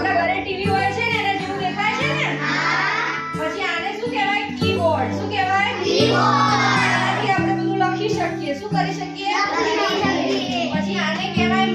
આપણા ટીવી હોય છે પછી આને શું કહેવાય? કીબોર્ડ. શું કહેવાય? કીબોર્ડ. લખી શકીએ. શું કરી શકીએ. પછી આને કહેવાય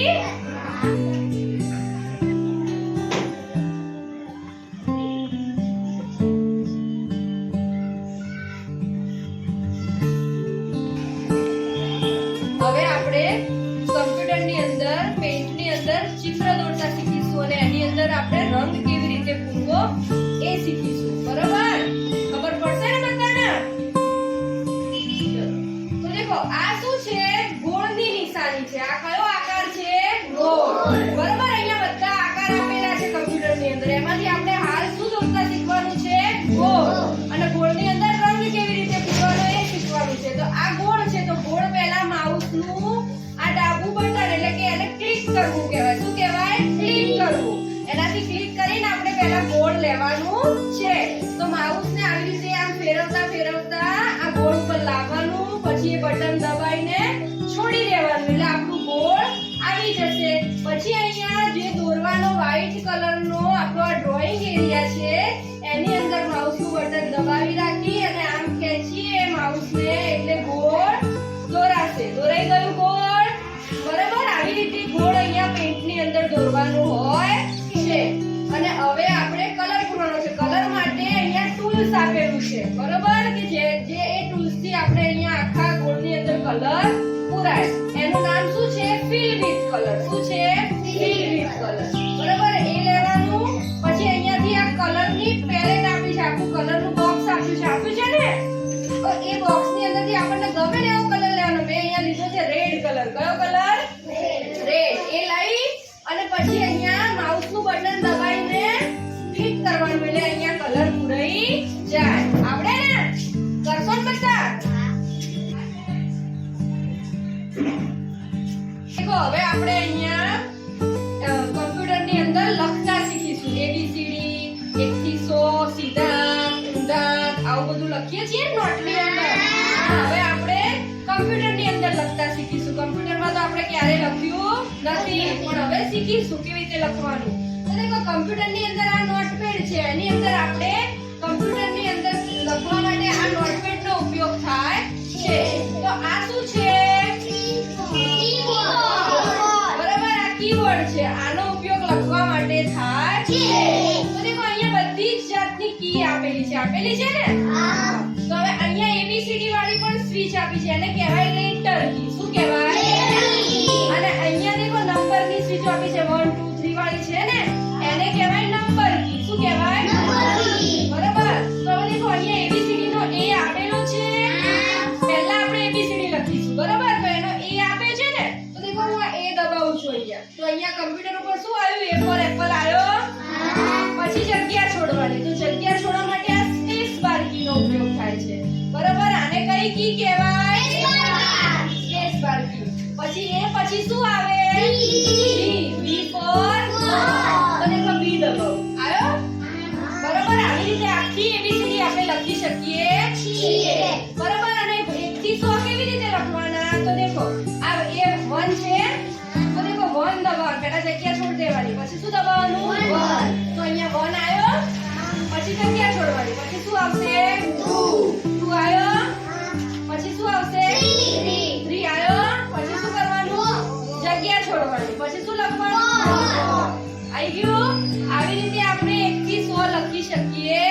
હવે આપણે કમ્પ્યુટરની અંદર, પેઇન્ટની અંદર ચિત્ર દોરતા શીખીશું અને એની અંદર આપણે રંગ કેવી રીતે પૂરવો એ શીખીશું. બરોબર? ખબર પડશે ને બધાને? તો દેખો, આ શું છે? ગોળની નિશાની છે. આ કયો ગોળ બરોબર બધા આકાર આપેલા છે કમ્પ્યુટરની અંદર. એમાંથી આપણે હાલ શું દોરતા શીખવાનું છે? ગોળ. અને ગોળની અંદર રંગ કેવી રીતે પૂરવાનો એ શીખવાનું છે. તો આ ગોળ છે, તો ગોળ પહેલા માઉસનું આ ડાબું બટન એટલે કે એને ક્લિક કરવું કહેવાય. શું કહેવાય? ક્લિક કરવું. એનાથી ક્લિક કરીને આપણે પહેલા ગોળ લેવાનું છે. તો માઉસને આવી રીતે આમ ફેરવતા ફેરવતા કલરનો આપણો આ ડ્રોઈંગ એરિયા છે, એની અંદર માઉસનું બટન દબાવી રાખી અને આમ ખેંચીએ માઉસને એટલે ગોળ દોરાશે. દોરાઈ ગયું ગોળ? બરાબર? આવી રીતે ગોળ અહીંયા પેન્ટની અંદર દોરવાનું હોય છે. અને હવે આપણે કલર કરવાનો છે. કલર માટે અહીંયા ટૂલ્સ આપેલું છે. બરાબર? કે જે જે એ ટૂલ્સથી આપણે અહીંયા આખા ગોળની અંદર કલર પૂરાય. એનું નામ શું છે? ફિલ વિથ કલર એ લઈ અને પછી અહીંયા માઉસનું બટન દબાવીને ક્લિક કરવાનું. એટલે અહીંયા કલર પૂરાઈ જાય. આવડે ને? ને હવે આપણે અહીંયા અ, કમ્પ્યુટરની અંદર લખતા શીખીશું. એબીસીડી એક થી સો આવું બધું લખીએ છીએ ને નોટની અંદર? હવે આપણે કમ્પ્યુટરની અંદર લખતા શીખીશું. કમ્પ્યુટરમાં તો આપણે ક્યારે લખ્યું નથી, પણ હવે શીખીશું કેવી રીતે લખવાનું. તો દેખો, કમ્પ્યુટરની અંદર આ નોટપેડ છે. એની અંદર આપણે કમ્પ્યુટરની અંદર લખવા માટે આ નોટપેડનો ઉપયોગ થાય છે. તો આ શું છે? બરાબર, આ કીબોર્ડ છે. આનો ઉપયોગ લખવા માટે થાય છે. તો દેખો, અહીંયા બધી જ જાતની કી આપેલી છે. આપેલી છે ને? એબીસીડી વાળી પણ સ્વીચ આપી છે. એને કહેવાય લેટર કી કહેવાય પછી એ પછી શું આવે? બી. બી. ફોર. તો દેખો બી દબાવો. આવ્યો? બરાબર આવી રીતે આખી એબીસીડી આપણે લખી શકીએ. છીએ. બરાબર અને એક થી સો કેવી રીતે લખવાના? તો દેખો આ એ વન છે. તો દેખો 1 દબાવ પેલા જગ્યા છોડ દેવાની. પછી શું દબાવવાનું? 1 તો અહીંયા વન આવ્યો. પછી જગ્યા છોડવાની. પછી શું આવશે? 2 2 આવ્યો. શું આવશે? 3 આવ્યો પછી શું કરવાનું? જગ્યા છોડવાની. પછી શું લખવાનું? આવી ગયું? આવી રીતે આપણે એક થી સો લખી શકીએ.